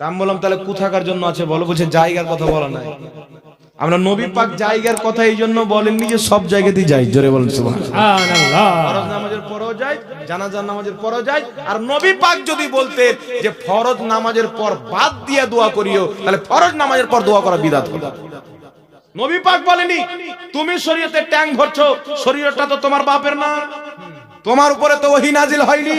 তা আমি বললাম তাহলে কোথাকার জন্য আছে বলো? বলছে জায়গার কথা বলা নাই। আমরা নবী পাক জায়গার কথা এই জন্য বলেননি যে সব জায়গাতেই যাই। জোরে বলেন ফরজ নামাজের পরেও যায় জানাজার নামাজের পরেও যায় আর নবী পাক যদি বলতেন যে ফরজ নামাজের পর বাদ দিয়ে দোয়া করিও তাহলে ফরজ নামাজের পর দোয়া করা বিদাত হলো নবী পাক বলেনি তুমি শরীয়তে ট্যাং ভরছো শরীরটা তো তোমার বাপের না। তোমার উপরে তো ওহি নাজিল হয়নি।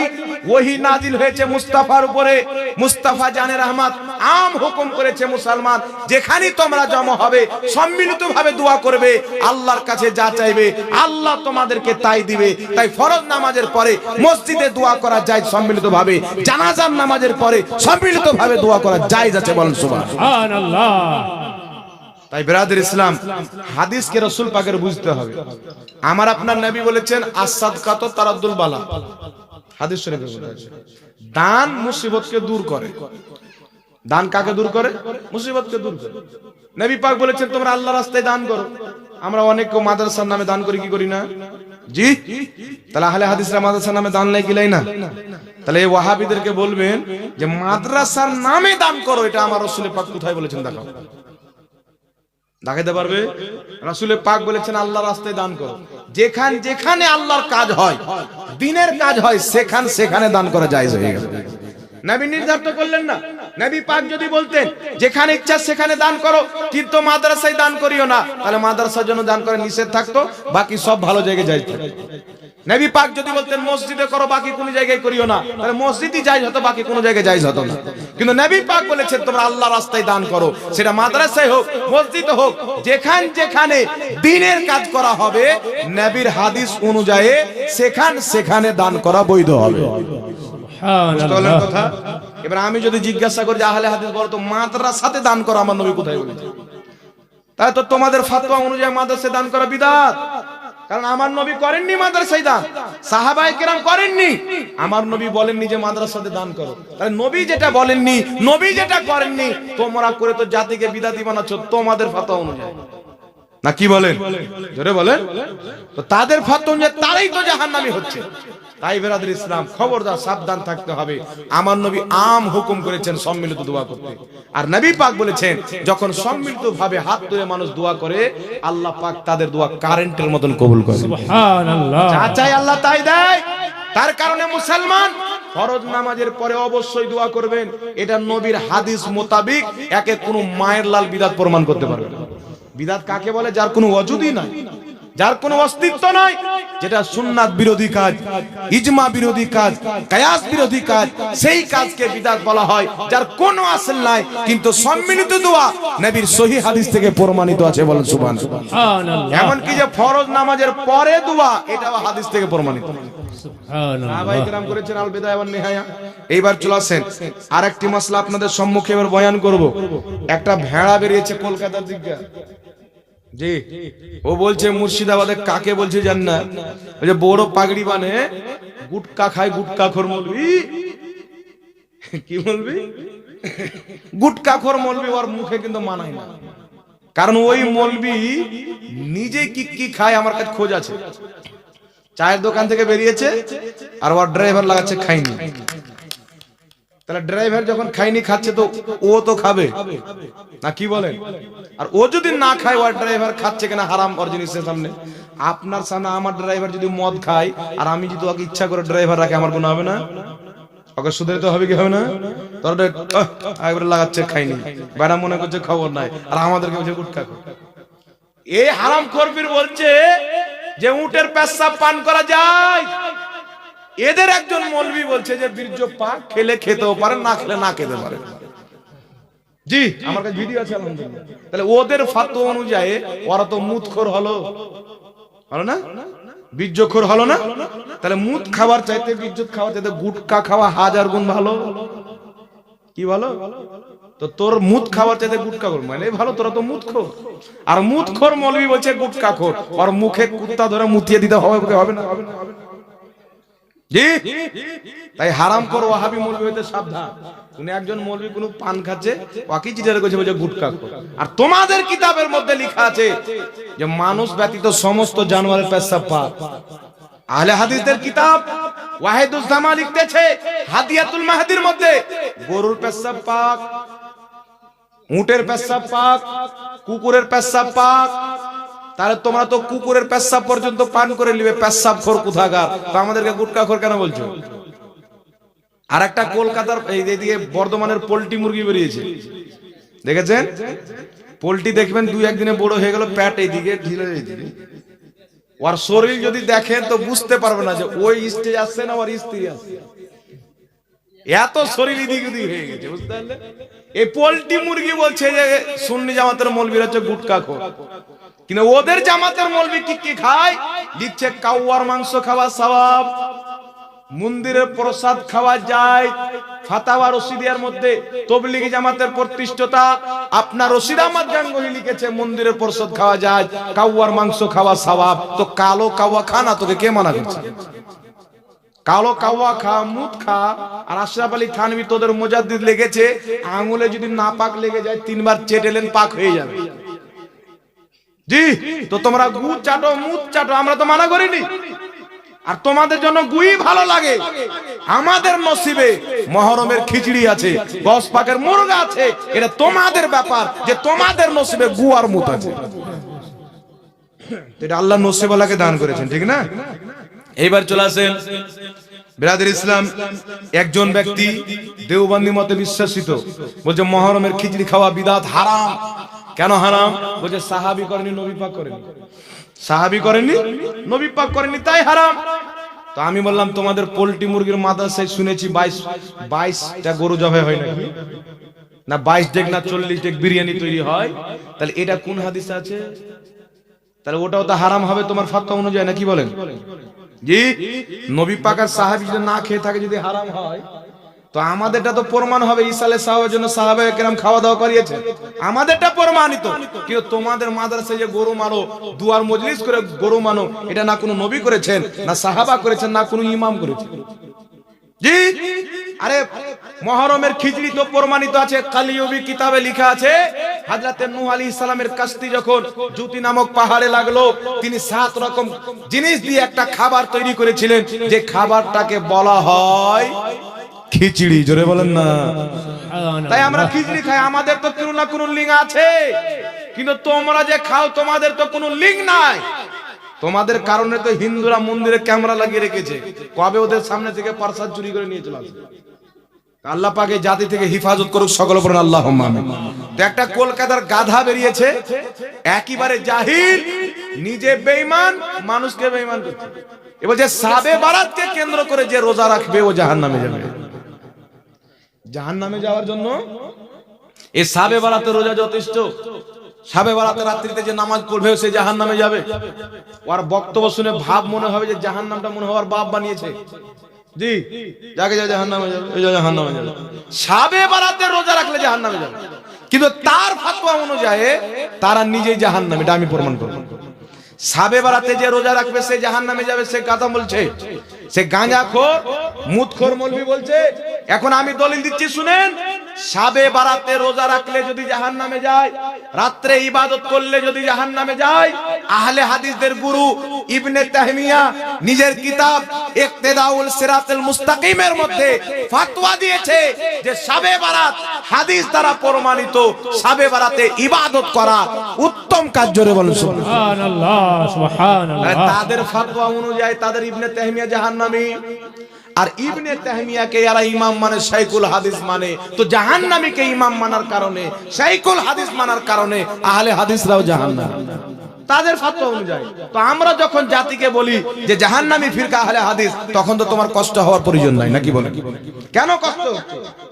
ওহি নাজিল হয়েছে মুস্তাফার উপরে। মুস্তাফা জানের রহমাত আম হুকুম করেছে মুসলমান যেখানে তোমরা জমা হবে সম্মিলিত ভাবে দোয়া করবে, আল্লাহর কাছে যা চাইবে, আল্লাহ তোমাদেরকে তাই দিবে। তাই ফরজ নামাজের পরে মসজিদে দোয়া করা যায় সম্মিলিত ভাবে জানাজার নামাজের পরে সম্মিলিত ভাবে দোয়া করা যায় যাচ্ছে বলেন সুবহান সুবহানাল্লাহ। তাই বেরাদের ইসলাম, হাদিসকে রসুল পাকের বুঝতে হবে। আমার আপনার নবী বলেছেন আসাদ কাত তারাদ্দুল বালা। হাদিস শরীফে। দান মুসিবতকে দূর করে। দান কাকে দূর করে? মুসিবতকে দূর করে। নবী পাক বলেছেন, তোমরা আল্লাহ রাস্তায় দান করো। আমরা অনেক মাদ্রাসার নামে দান করি, কি করি না? জি? তাহলে আহলে হাদিসরা মাদ্রাসার নামে দান লাই কিলাই না? তাহলে এই ওয়াহাবিদেরকে বলবেন যে, মাদ্রাসার নামে দান করো, এটা আমার রসুল পাক কোথায় বলেছেন, দেখাও। দেখাইতে পারবে? রাসুলে পাক বলেছেন আল্লাহ রাস্তায় দান করো। যেখান যেখানে আল্লাহর কাজ হয়, দিনের কাজ হয়, সেখান সেখানে দান করা যায় হয়ে গেল। নবী নির্ধারিত করলেন না। নবী পাক যদি বলতেন, যেখানে ইচ্ছা সেখানে দান করো, কিন্তু মাদ্রাসায় দান করিও না। তাহলে মাদ্রাসার জন্য দান করে নিষেধ থাকতো, বাকি সব ভালো জায়গায় যাই নবী পাক যদি বলতেন, মসজিদে করো, বাকি কোন জায়গায় করিও না। তাহলে মসজিদই যাই হতো, বাকি কোন জায়গায় যাই হতো না। কিন্তু নবী পাক বলেছেন, তোমরা আল্লাহ রাস্তায় দান করো। সেটা মাদ্রাসায় হোক, মসজিদে হোক, যেখান যেখানে দিনের কাজ করা হবে, নবীর হাদিস অনুযায়ী সেখান সেখানে দান করা বৈধ হবে। কথা? এবার আমি যদি জিজ্ঞাসা করি আহলে হাদিস বলো তো মাদ্রাসাতে দান করো আমার নবী কোথায় বলেছে? তাই তো তোমাদের ফাতোয়া অনুযায়ী মাদ্রাসায় দান করা বিদাত। কারণ আমার নবী করেননি মাদ্রাসায় দান। কেরাম করেননি। আমার নবী বলেননি যে মাদ্রাসাতে দান করো। তাহলে নবী যেটা বলেননি নবী যেটা করেননি তোমরা করে তো জাতিকে বিদাতি বানাচ্ছ তোমাদের ফাতোয়া অনুযায়ী। না কি বলেন? জোরে বলেন। তো তাদের ফাতোয়া অনুযায়ী তারাই তো জাহান্নামী হচ্ছে। তাই বেরাদের ইসলাম খবরদার সাবধান থাকতে হবে। আমার নবী আম হুকুম করেছেন সম্মিলিত দোয়া করতে। আর নবী পাক বলেছেন যখন সম্মিলিত ভাবে হাত তুলে মানুষ দোয়া করে আল্লাহ পাক তাদের দোয়া কারেন্টের মতন কবুল করে সুবহানাল্লাহ। যা চাই আল্লাহ তাই দেয়। তার কারণে মুসলমান ফরজ নামাজের পরে অবশ্যই দোয়া করবেন। এটা নবীর হাদিস মোতাবিক একে কোনো মায়ের লাল বিদাত প্রমাণ করতে পারবে না। বিদাত কাকে বলে? যার কোনো অজুদি নাই যার কোনো অস্তিত্ব নাই যেটা সুন্নাত বিরোধী কাজ ইজমা বিরোধী কাজ কায়াস বিরোধী কাজ সেই কাজকে বিদাত বলা হয় যার কোনো আসল নাই কিন্তু সম্মিলিত দোয়া নবীর সহি হাদিস থেকে প্রমাণিত আছে বলেন সুবহানাল্লাহ। সুবহানাল্লাহ। এমনকি যে ফরজ নামাজের পরে দোয়া এটাও হাদিস থেকে প্রমাণিত। সুবহানাল্লাহ। সাহাবায়ে কেরাম করেছেন আল বিদায়া ওয়ান নিহায়া। এইবার চলে আসেন আরেকটি মাসলা আপনাদের সম্মুখে এবার বয়ান করব। একটা ভেড়া বেরিয়েছে কলকাতার দিকে জি। ও বলছে, মুর্শিদাবাদে কাকে বলছে জান না। যে বড় পাগড়ি বানে, গুটকা খায়, গুটকা খোর মলবি। কি বলবি? গুটকা খোর মলবি, ওর মুখে কিন্তু মানায় না। কারণ ওই মলবি নিজে কি কি খায়, আমার কাছে খোঁজ আছে। চায়ের দোকান থেকে বেরিয়েছে, আর ওর ড্রাইভার লাগাচ্ছে খাইনি। তাহলে ড্রাইভার যখন খাইনি, খাচ্ছে তো ও তো খাবে। না, কি বলেন? আর ও যদি না খায় ওর ড্রাইভার খাচ্ছে কিনা? হারাম ওর জিনিসের সামনে। আপনার সামনে আমার ড্রাইভার যদি মদ খায়, আর আমি যদি ওকে ইচ্ছা করে ড্রাইভার রাখে, আমার কোনো হবে না? ওকে সুধরে তো হবে কি হবে না? তোর একবারে লাগাচ্ছে, খাইনি। বেড়া মনে করছে খবর নাই, আর আমাদেরকে বলছে গুটকা। এই হারাম করবির বলছে যে উটের পেশাব পান করা যায় এদের একজন মৌলবি বলছে যে, বীর্য পা খেলে খেতেও পারে, না খেলে না খেতে পারে। জি, আমার কাছে ভিডিও আছে, আলহামদুলিল্লাহ। তাহলে ওদের ফাতো অনুযায়ী ওরা তো মুতখোর হলো। হলো না? বীর্যখোর হলো না? তাহলে মুত খাবার চাইতে, বীর্যত খাওয়া চাইতে গুটকা খাওয়া হাজার গুণ ভালো। কি ভালো? তো তোর মুত খাবার চাইতে গুটকা খোর মানে ভালো, তোরা তো মুত খোর আর মুত খোর মৌলবি বলছে, গুটকা খোর। আর মুখে কুত্তা ধরে মুতিয়ে দিতে হবে হবে না হবে না? জি? তাই হারাম কর, ওয়াহাবি মৌলবি হইতে সাবধান। উনি একজন মৌলবি, কোন পান খাচ্ছে ওয়াকি চিটারে কইছে বলছে গুটকা আর তোমাদের কিতাবের মধ্যে লেখা আছে যে মানুষ ব্যতীত সমস্ত জানোয়ারের পেশাব পাক আহলে হাদিসদের কিতাব ওয়াহিদুজ্জামা লিখতেছে, হাদিয়াতুল মাহদির মধ্যে। গরুর পেশাব পাক, উটের পেশাব পাক, কুকুরের পেশাব পাক তাহলে তোমরা তো কুকুরের পেশাব পর্যন্ত পান করে নিবে, পেশাব খোর কোথাকার? আমাদেরকে গুটকা খোর কেন বলছো? আর একটা কলকাতার, এই দিকে বর্ধমানের পোল্ট্রি মুরগি বেরিয়েছে। দেখেছেন? পোল্ট্রি দেখবেন দুই একদিনে বড় হয়ে গেল, প্যাট এইদিকে, ঢিলে এইদিকে। ওর শরীর যদি দেখেন তো বুঝতে পারবে না যে ওই স্টেজ আসছে না ওর স্ত্রী আসছে। এত শরীর এদিক ওদিক হয়ে গেছে, বুঝতে পারলে? এই পোল্ট্রি মুরগি বলছে যে, সুন্নি জামাতের মলবির হচ্ছে গুটকা খো কিন্তু ওদের জামাতের মলবি কি কি খায়? লিখছে কাউয়ার মাংস খাওয়া সবাব মন্দিরের প্রসাদ খাওয়া যায়। ফাতাওয়া রশিদিয়ার মধ্যে তবলিগি জামাতের প্রতিষ্ঠতা। আপনার রশিদ আহমদ গাঙ্গুলি লিখেছে মন্দিরের প্রসাদ খাওয়া যায় কাউয়ার মাংস খাওয়া সওয়াব তো কালো কাওয়া খা না, তোকে কে মানা করছে? কালো কাওয়া খা, মুদ খা। আর আশরাফ আলী থানভি তোদের মোজাদ্দিদ লেগেছে আঙুলে যদি না পাক লেগে যায়, তিনবার চেটেলেন, পাক হয়ে যাবে। জি, তো তোমরা গু চাটো মুদ চাটো, আমরা তো মানা করিনি। আর তোমাদের জন্য গুই ভালো লাগে। আমাদের নসিবে মহরমের খিচড়ি আছে দশ পাকের মুরগা আছে, এটা তোমাদের ব্যাপার যে তোমাদের নসিবে গু আর মুত আছে। এটা আল্লাহ নসিবালাকে দান করেছেন, ঠিক না? এইবার চলে আসেন বিরাদের ইসলাম একজন ব্যক্তি দেওবন্দি মতে বিশ্বাসিত, বলছে মহরমের খিচড়ি খাওয়া বিদাত হারাম। কেন হারাম? বলছে সাহাবি করেনি নবী পাক করেনি সাহাবি করেনি নবী পাক করেনি তাই হারাম। তো আমি বললাম, তোমাদের পোল্ট্রি মুরগির মাদ্রাসায় শুনেছি বাইশ, বাইশটা গরু জবাই হয় নাকি? না বাইশ ডেক না চল্লিশ ডেক বিরিয়ানি তৈরি হয়। তাহলে এটা কোন হাদিস আছে? তাহলে ওটাও তো হারাম হবে তোমার ফাত্তা অনুযায়ী না কি বলেন? জি? নবী পাকার সাহাবি যদি না খেয়ে থাকে, যদি হারাম হয়, তো আমাদেরটা তো প্রমাণ হবে ইসালে সাহাবের জন্য সাহাবে কেরাম খাওয়া দাওয়া করিয়েছে। আমাদেরটা প্রমাণিত। কিন্তু তোমাদের মাদ্রাসায় যে গরু মারো, দুয়ার মজলিস করে গরু মানো এটা না কোনো নবী করেছেন, না সাহাবা করেছেন, না কোনো ইমাম করেছেন। জি? আরে, মহরমের খিচড়ি তো প্রমাণিত আছে কালিয়বি কিতাবে লেখা আছে হাজরাতে নূহ আলাইহিস সালামের কাস্তি যখন জুতি নামক পাহাড়ে লাগল তিনি সাত রকম জিনিস দিয়ে একটা খাবার তৈরি করেছিলেন। যে খাবারটাকে বলা হয় খিচড়ি জোরে বলেন না। তাই আমরা খিচড়ি খাই আমাদের তো কোনো না কোনো লিঙ্ক আছে। কিন্তু তোমরা যে খাও তোমাদের তো কোনো লিঙ্ক নাই। তোমাদের কারণে তো হিন্দুরা মন্দিরে ক্যামেরা লাগিয়ে রেখেছে। কবে ওদের সামনে থেকে প্রসাদ চুরি করে নিয়ে চলে আসবে? আল্লাহ পাকে জাতি থেকে হিফাজত করুক সকল পড়েন আল্লাহ একটা কলকাতার গাধা বেরিয়েছে। একইবারে জাহির নিজে বেঈমান, মানুষকে বেঈমান করছে। এবার যে সাবে বারাতকে কেন্দ্র করে যে রোজা রাখবে, ও জাহান নামে যাবে। জাহান নামে যাওয়ার জন্য এই সাবে বারাতে রোজা যথেষ্ট। সাবে বারাতে রাত্রিতে যে নামাজ পড়বে, সে জাহান নামে যাবে। ওর বক্তব্য শুনে ভাব মনে হবে যে জাহান নামটা মনে হওয়ার বাপ বানিয়েছে। জি, যাকে যা জাহান নামে যাবে জাহান নামে যাবে। সাবে বারাতে রোজা রাখলে জাহান নামে যাবে। কিন্তু তার ফাতোয়া অনুযায়ী তারা নিজেই জাহান নামে এটা আমি প্রমাণ করব। সাবে বেড়াতে যে রোজা রাখবে, সে জাহান নামে যাবে, সে কথা বলছে। সে গাঁজা খোর মুদ খোর মলবি বলছে এখন আমি দলিল দিচ্ছি শুনেন। সাবে বারাতে রোজা রাখলে যদি জাহান নামে যায় রাত্রে ইবাদত করলে যদি জাহান নামে যায় আহলে হাদিসদের গুরু ইবনে তাহমিয়া নিজের কিতাব ইকতেদাউল সিরাতুল মুস্তাকিমের মধ্যে ফতোয়া দিয়েছে যে সাবে বারাত হাদিস দ্বারা প্রমাণিত সাবে বারাতে ইবাদত করা উত্তম কাজ জোরে বলুন সুবহানাল্লাহ। সুবহানাল্লাহ তাদের ফাতোয়া অনুযায়ী তাদের ইবনে তাহমিয়া জাহান্নামী। আর ইবনে তাহমিয়াকে এরা ইমাম মানে শাইকুল হাদিস মানে তো জাহান্নামীকে ইমাম মানার কারণে শাইকুল হাদিস মানার কারণে, আহলে হাদিসরাও জাহান্নামী। তাদের ফাতোয়া অনুযায়ী। তো আমরা যখন জাতিকে বলি যে জাহান্নামী ফিরকা আহলে হাদিস, তখন তো তোমার কষ্ট হওয়ার প্রয়োজন নাই, নাকি বলে? কেন কষ্ট?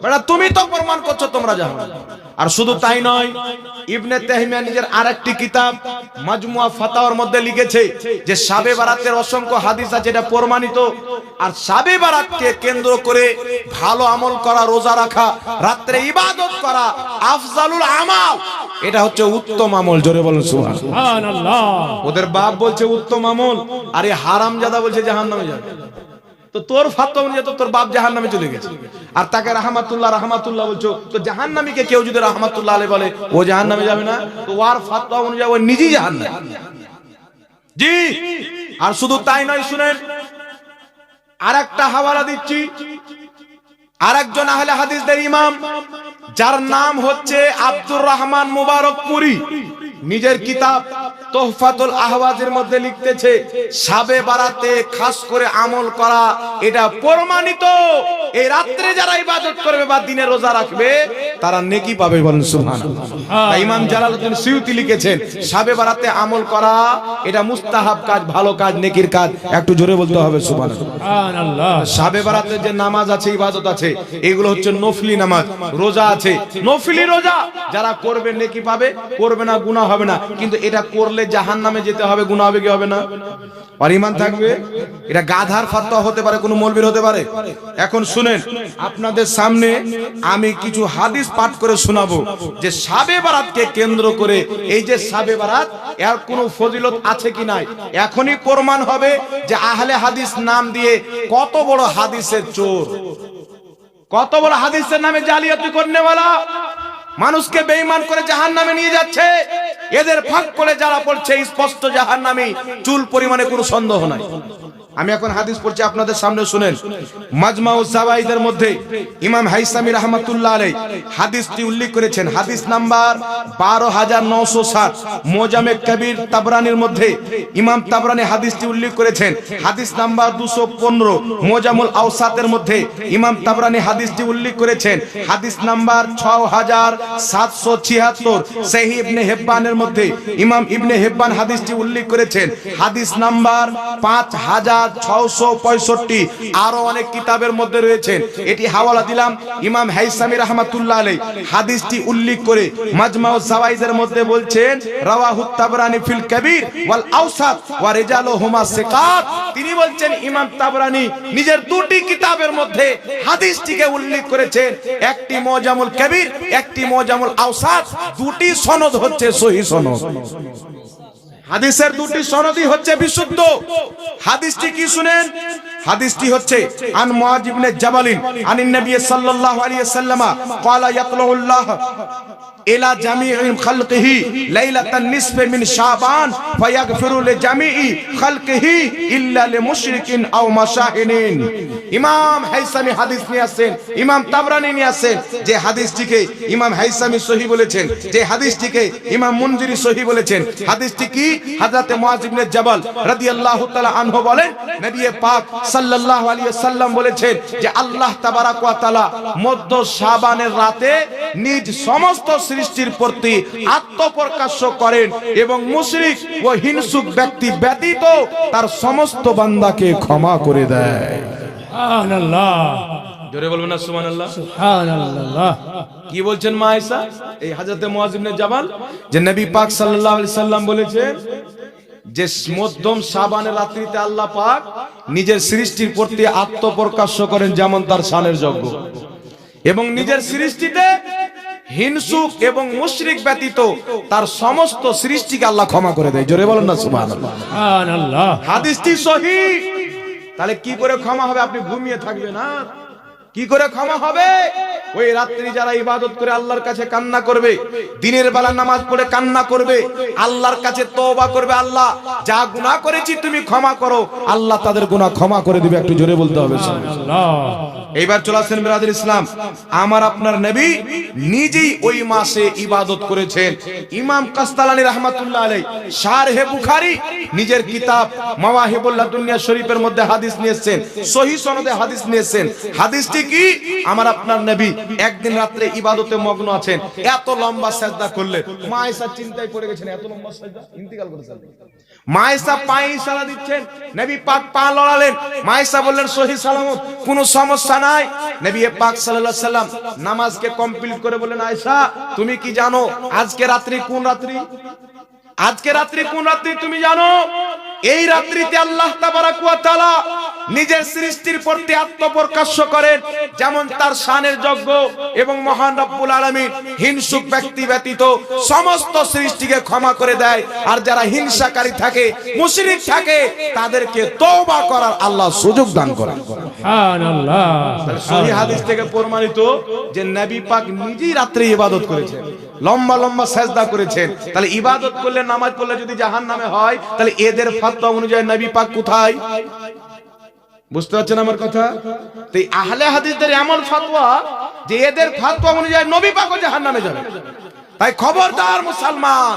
বেটা তুমি তো প্রমাণ করছ তোমরা জাহান্নামী। আর শুধু তাই নয়, ইবনে তাহমিয়া নিজের আরেকটি কিতাব, মাজমুয়া ফাতাওয়ার মধ্যে লিখেছে যে সাবে বারাতের অসংখ্য হাদিস আছে, এটা প্রমাণিত। আর সাবে বারাতকে কেন্দ্র করে ভালো আমল করা, রোজা রাখা, রাত্রে ইবাদত করা, আফজালুল আমাল, এটা হচ্ছে উত্তম আমল, জোরে বলেন সুবহান সুবহানাল্লাহ। ওদের বাপ বলছে, উত্তম আমল। আর এই হারাম হারামজাদা বলছে, জাহান্নামে যাবে। তো তোর ফাতোয়া অনুযায়ী তোর বাপ জাহান্নামে চলে গেছে। আর তাকে রাহমাতুল্লাহ রাহমাতুল্লাহ বলছো, তো জাহান্নামীকে কেউ যদি রাহমাতুল্লাহ আলাইহি বলে, ও জাহান্নামে যাবে না? তো ওর ফাতোয়া অনুযায়ী ও নিজেই জাহান্নামী। জি, আর শুধু তাই নয়, শুনেন আর একটা হাওয়ালা দিচ্ছি। আর একজন আহলে হাদিসদের ইমাম যার নাম হচ্ছে আব্দুর রহমান মুবারকপুরি। নিজের কিতাব তোহফাতুল আহওয়াজের মধ্যে লিখতেছে সাবে বারাতে খাস করে আমল করা এটা প্রমাণিত। এই রাত্রে যারা ইবাদত করবে বা দিনে রোজা রাখবে তারা নেকি পাবে বলেন সুবহানাল্লাহ। তাই ইমাম জালালউদ্দিন সিউতি লিখেছেন সাবে বারাতে আমল করা এটা মুস্তাহাব কাজ ভালো কাজ নেকির কাজ একটু জোরে বলতে হবে সুবহানাল্লাহ। সুবহানাল্লাহ। সাবে বারাতে যে নামাজ আছে ইবাদত আছে এগুলো হচ্ছে নফলি নামাজ রোজা আছে। নফলি রোজা, যারা করবে নেকি পাবে, করবে না গুনাহ হবে না। কিন্তু এটা করলে জাহান নামে যেতে হবে, গুনাহ হবে কি হবে না? আর ইমান থাকবে? এটা গাধার ফাত্তা হতে পারে, কোনো মলবির হতে পারে। এখন শুনেন, আপনাদের সামনে আমি কিছু হাদিস পাঠ করে শোনাবো, যে সাবে বারাতকে কেন্দ্র করে, এই যে সাবে বারাত, এর কোনো ফজিলত আছে কি নাই? এখনই প্রমাণ হবে যে আহলে হাদিস নাম দিয়ে কত বড় হাদিসের চোর। কত বড় হাদিসের নামে জালিয়াতি করনেওয়ালা মানুষকে বেঈমান করে জাহান নামে নিয়ে যাচ্ছে। এদের ফাঁক করে যারা পড়ছে স্পষ্ট জাহান নামে চুল পরিমাণে কোনো সন্দেহ নাই। আমি এখন হাদিস পড়ছি আপনাদের সামনে শুনেন। মাজমাউ জাওয়াইদের মধ্যে ইমাম হাইসামি রহমাতুল্লাহ আলাই হাদিসটি উল্লেখ করেছেন। হাদিস নাম্বার বারো হাজার নশো ষাট। মোজামে কবির তাবরানির মধ্যে ইমাম তাবরানি হাদিসটি উল্লেখ করেছেন। হাদিস নাম্বার দুশো পনেরো। মোজামুল আউসাতের মধ্যে ইমাম তাবরানি হাদিসটি উল্লেখ করেছেন। হাদিস নাম্বার ছ হাজার সাতশো ছিয়াত্তর। সেহি ইবনে হেব্বানের মধ্যে ইমাম ইবনে হেব্বান হাদিসটি উল্লেখ করেছেন। হাদিস নাম্বার পাঁচ হাজার ছশো পঁয়ষট্টি। আরও অনেক কিতাবের মধ্যে রয়েছেন এটি হাওয়ালা দিলাম ইমাম হাইসামি রহমাতুল্লাহ আলাই হাদিসটি উল্লেখ করে মাজমাউ জাওয়াইজের মধ্যে বলছেন রাওয়াহুত তাবরানি ফিল কবির ওয়াল আওসাত ওয়া রিজালুহুমা সিকাত। তিনি বলছেন, ইমাম তাবরানি নিজের দুটি কিতাবের মধ্যে হাদিসটিকে উল্লেখ করেছেন। একটি মোজামুল কবির, একটি মোজামুল আওসাত। দুটি সনদ হচ্ছে সহি সনদ। হাদিসের দুটি সনদই হচ্ছে বিশুদ্ধ। হাদিসটি কি শুনেন? হাদিসটি হচ্ছে, আন মুআজ ইবনে জাবালিন আনিন নবী সাল্লাল্লাহু আলাইহি সাল্লামা ক্বালা ইয়াতলুল্লাহ ইলা জামি'i খালকিহি লাইলাতান নিসফি মিন শাবান, ফায়াগফিরু লিজামি'i খালকিহি ইল্লা লিমুশরিকিন আও মাশাহিনিন ইমাম হাইসামি হাদিস নিয়ে আসেন ইমাম তাবরানি নিয়ে আসেন যে হাদিসটিকে ইমাম হাইসামি সহি বলেছেন, যে হাদিসটিকে ইমাম মুনজিরি সহি বলেছেন। হাদিসটি কি? হযরতে মুআজ ইবনে জাবাল রাদিয়াল্লাহু তাআলা আনহু বলেন, নবী পাক সাল্লাল্লাহু আলাইহি সাল্লাম বলেছেন যে আল্লাহ তাবারাক মধ্য শাবানের রাতে নিজ সমস্ত সৃষ্টির প্রতি আত্মপ্রকাশ্য করেন এবং মুশরিক ও হিংসুক ব্যক্তি ব্যতীত তার সমস্ত বান্দাকে ক্ষমা করে দেয়। সুবহানাল্লাহ। জোরে বলবেন না সুবহানাল্লাহ? সুবহানাল্লাহ। কি বলছেন মা আয়েশা? এই হযরতে মুআজ ইবনে জাবাল যে নবী পাক সাল্লাল্লাহু আলাইহি সাল্লাম বলেছেন যে মধ্যম শাবানের রাত্রিতে আল্লাহ পাক নিজের সৃষ্টির প্রতি আত্মপ্রকাশ্য করেন যেমন তার শানের যজ্ঞ। এবং নিজের সৃষ্টিতে হিংসুক এবং মুশরিক ব্যতীত তার সমস্ত সৃষ্টিকে আল্লাহ ক্ষমা করে দেয়। জোরে বলেন না সুবহানাল্লাহ। সুবহানাল্লাহ। হাদিসটি সহি। তাহলে কি করে ক্ষমা হবে? আপনি ঘুমিয়ে থাকবেন না কি করে ক্ষমা হবে? ওই রাত্রি যারা ইবাদত করে আল্লাহর কাছে কান্না করবে দিনের বেলা নামাজ পড়ে কান্না করবে আল্লাহর কাছে তওবা করবে আল্লাহ যা গুনাহ করেছি তুমি ক্ষমা করো আল্লাহ তাদের গুনাহ ক্ষমা করে দিবে একটু জোরে বলতে হবে। এইবার চলে আসেন বিরাদুল ইসলাম। আমার আপনার নবী নিজেই ওই মাসে ইবাদত করেছেন। ইমাম কাস্তালানি রহমাতুল্লাহ আলাই শারহে বুখারী নিজের কিতাব মাওয়াহিবুল্লাহ দুনিয়া শরীফের মধ্যে হাদিস নিয়েছেন সহি সনদে হাদিস নিয়েছেন হাদিসটি কি? আমার আপনার নবী একদিন রাত্রে ইবাদতে মগ্ন আছেন। এত লম্বা সাজদা করলেন। মা আয়েশা চিন্তায় পড়ে গেছেন, এত লম্বা সাজদা? ইন্তিকাল করেছেন পায়ে ইশারা দিচ্ছেন পাক পা লড়ালেন। বললেন সালামত, কোনো সমস্যা নাই। পাক সাল্লাল্লাহু সাল্লাম নামাজকে কমপ্লিট করে বললেন, আয়েশা, তুমি কি জানো আজকে রাত্রি কোন রাত্রি? আজকে রাত্রি কোন রাত্রি তুমি জানো? এই রাত্রিতে আল্লাহ তাবারাক ওয়া তাআলা নিজের সৃষ্টির প্রতি আত্মপ্রকাশ্য করেন যেমন তার শানের যজ্ঞ এবং মহান রব্বুল আলামিন হিংসুক ব্যক্তি ব্যতীত সমস্ত সৃষ্টিকে ক্ষমা করে দেয়। আর যারা হিংসাকারী থাকে মুশরিক থাকে তাদেরকে তওবা করার আল্লাহ সুযোগ দান করেন। সুবহানাল্লাহ। সহি হাদিস থেকে প্রমাণিত যে নবী পাক নিজেই রাত্রে ইবাদত করেছেন লম্বা লম্বা সেজদা করেছেন। তাহলে ইবাদত করলে নামাজ পড়লে যদি জাহান নামে হয় তাহলে এদের ফাতোয়া অনুযায়ী নবী পাক কোথায়? বুঝতে পারছেন আমার কথা? তো আহলে হাদিসদের এমন ফতোয়া যে এদের ফতোয়া অনুযায়ী নবী পাক জাহান্নামে যাবে। তাই খবরদার মুসলমান,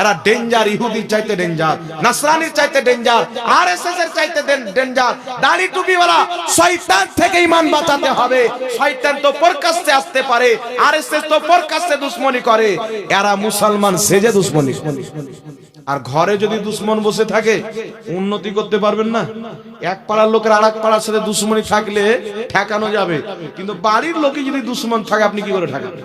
এরা ডেঞ্জার ইহুদির চাইতে ডেঞ্জার নাসরানির চাইতে ডেঞ্জার আরএসএস এর চাইতে ডেঞ্জার দাড়ি টুপিওয়ালা শয়তান থেকে ইমান বাঁচাতে হবে। শয়তান তো প্রকাশ্যে আসতে পারে আরএসএস তো প্রকাশ্যে দুশ্মনী করে। এরা মুসলমান সেজে দুশ্মনী। আর ঘরে যদি দুশ্মন বসে থাকে, উন্নতি করতে পারবেন না। এক পাড়ার লোকের আর এক পাড়ার সাথে দুশ্মনী থাকলে ঠেকানো যাবে। কিন্তু বাড়ির লোকে যদি দুশ্মন থাকে, আপনি কি করে ঠেকাবেন?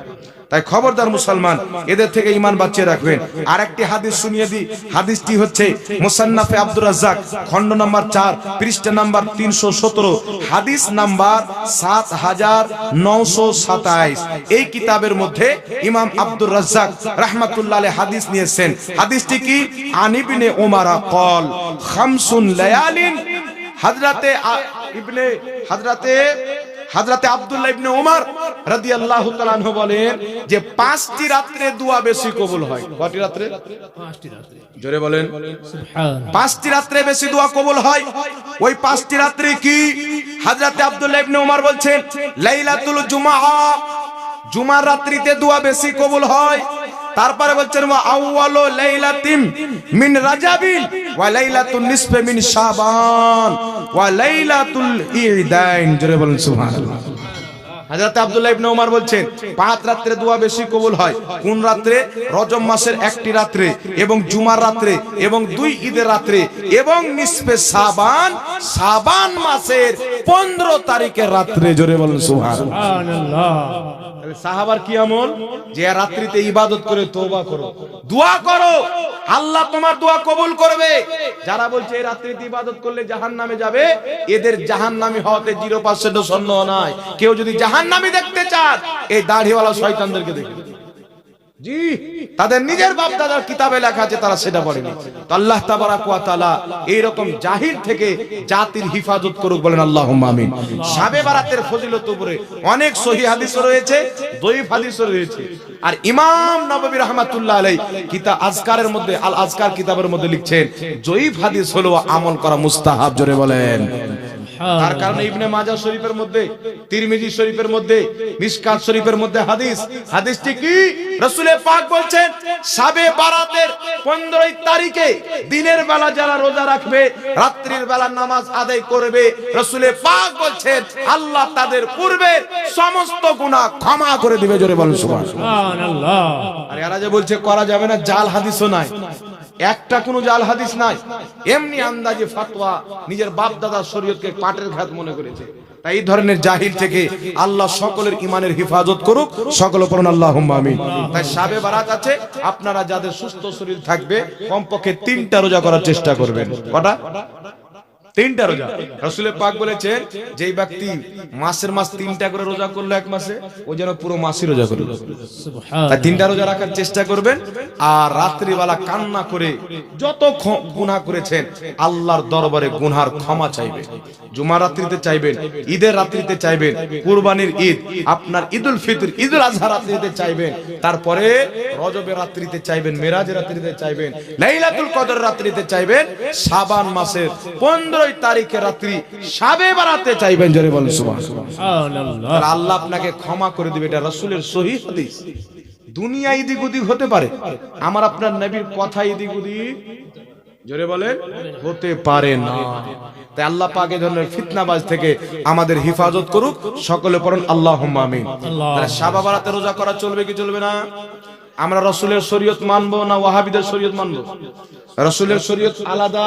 তাই খবরদার মুসলমান, এদের থেকে ইমান বাঁচিয়ে রাখবেন। আর একটি হাদিস শুনিয়ে দিই। হাদিসটি হচ্ছে মুসান্নাফে আব্দুর রাজ্জাক, খণ্ড নাম্বার চার, পৃষ্ঠা নাম্বার তিনশো সতেরো। হাদিস নাম্বার সাত হাজার নশো সাতাইশ। এই কিতাবের মধ্যে ইমাম আব্দুর রাজ্জাক রাহমাতুল্লাহ হাদিস নিয়েছেন। হাদিসটি কি? আনিবিনে ওমারা কল, খামসুন লায়ালিন। হাজরাতে ইবনে হাজরাতে হাজরাতে আব্দুল্লাহ ইবনে ওমর রাদিয়াল্লাহু তাআলা আনহু বলেন যে পাঁচটি রাত্রে দোয়া বেশি কবুল হয়। কয়টি রাত্রে? পাঁচটি রাত্রে। জোরে বলেন। সুবহান পাঁচটি রাত্রে বেশি দোয়া কবুল হয়। ওই পাঁচটি রাত্রে কি? হাজরাতে আব্দুল্লাহ ইবনে ওমর বলছেন লাইলাতুল জুমআ। জুমার রাত্রিতে দোয়া বেশি কবুল হয়। তারপরে বলছেন, ওয়া আউয়ালু লাইলাতিন মিন রাজাবিন ওয়া লাইলাতুন নিসফে মিন শাবান ওয়া লাইলাতুল ঈদাইন। জোরে বলেন, সুবহানাল্লাহ। হযরত আব্দুল্লাহ ইবনে ওমর বলছেন পাঁচ রাত্রে দোয়া বেশি কবুল হয়। কোন রাত্রে? রজব মাসের একটি রাত্রে এবং জুমার রাত্রে এবং দুই ঈদের রাত্রে এবং নিসফে সাবান সাবান মাসের 15 তারিখের রাত্রে। জোরে বলেন সুবহানাল্লাহ। সাহাবার কি আমল? যে রাত্রিতে ইবাদত করে তওবা করো। দোয়া করো। আল্লাহ তোমার দোয়া কবুল করবে। যারা বলছে এই রাত্রিতে ইবাদত করলে জাহান্নামে যাবে এদের জাহান্নামী হওয়াতে জিরো পার্সেন্ট সন্দেহ নাই। কেউ যদি জাহান্নামী দেখতে চান এই দাড়িওয়ালা শয়তানদেরকে দেখবে জি। তাদের নিজের বাপ দাদার কিতাবে লেখা আছে তারা সেটা পড়েনি। তো আল্লাহ তাবারাক ওয়া তাআলা এইরকম জাহির থেকে জাতির হিফাজত করুক বলেন আল্লাহুম্মা আমিন। শাবে বারাতের ফজিলত উপরে অনেক সহি হাদিস রয়েছে দইফ হাদিস রয়েছে। আর ইমাম নববী রাহমাতুল্লাহ আলাইহি কিতাব আজকারের মধ্যে আল আজকার কিতাবের মধ্যে লিখছেন জয়ীফ হাদিস হলো আমল করা মুস্তাহাব জোরে বলেন। তার কারণে ইবনে মাজা শরীফের মধ্যে তিরমিজি শরীফের মধ্যে মিশকাত শরীফের মধ্যে হাদিস। হাদিসটি কি? রাসূলে পাক বলছেন শাবে বারাতের 15 তারিখে দিনের বেলা যারা রোজা রাখবে রাত্রির বেলা নামাজ আদায় করবে রাসূলে পাক বলছেন আল্লাহ তাদের পূর্বের সমস্ত গুনাহ ক্ষমা করে দিবে। জোরে বলেন সুবহানাল্লাহ। আর এরা যে বলছে করা যাবে না জাল হাদিসও নাই। একটা কোনো জাল হাদিস নাই। এমনি আন্দাজে ফাতোয়া নিজের বাপ দাদার শরীয়তকে পাটের ঘাত মনে করেছে। তাই এই ধরনের জাহির থেকে আল্লাহ সকলের ইমানের হেফাজত করুক, সকল আল্লাহ তাই সাবে বারাত আছে, আপনারা যাদের সুস্থ শরীর থাকবে, কমপক্ষে তিনটা রোজা করার চেষ্টা করবেন। কটা? তিনটা রোজা। রসুলের পাক বলেছেন যেই ব্যক্তি মাসের মাস তিনটা করে রোজা করল এক মাসে ও যেন পুরো মাসই রোজা করল। তাই তিনটা রোজা রাখার চেষ্টা করবেন আর রাত্রিবেলা কান্না করে যত গুনাহ করেছেন আল্লাহর দরবারে গুনহার ক্ষমা চাইবেন। জুমার রাত্রিতে চাইবেন ঈদের রাত্রিতে চাইবেন কুরবানির ঈদ আপনার ঈদুল ফিতর ঈদুল আজহা রাত্রিতে চাইবেন। তারপরে রজবের রাত্রিতে চাইবেন মেরাজের রাত্রিতে চাইবেন লাইলাতুল কদর রাত্রিতে চাইবেন শাবান মাসের 15 তারিখের রাত্রি শাবে বারাতে চাইবেন জোরে বলেন আল্লাহ। আপনাকে ক্ষমা করে দিবে এটা রাসূলের সহি হাদিস। দুনিয়া ইদিক উদিক হতে পারে আমার আপনার নবীর কথা ইদিক উদিক জোরে বলেন হতে পারে না। তাই আল্লাহ পাক এই ধরনের ফিতনাবাজ থেকে আমাদের হিফাজত করুক সকলে পড়ুন আল্লাহুম্মা আমিন। আল্লাহ। তাহলে শাবা বারাতে রোজা করা চলবে কি চলবে না? আমরা রসুলের শরীয়ত মানবো না ওয়াহাবিদের শরীয়ত মানবো? রসুলের শরীয়ত আলাদা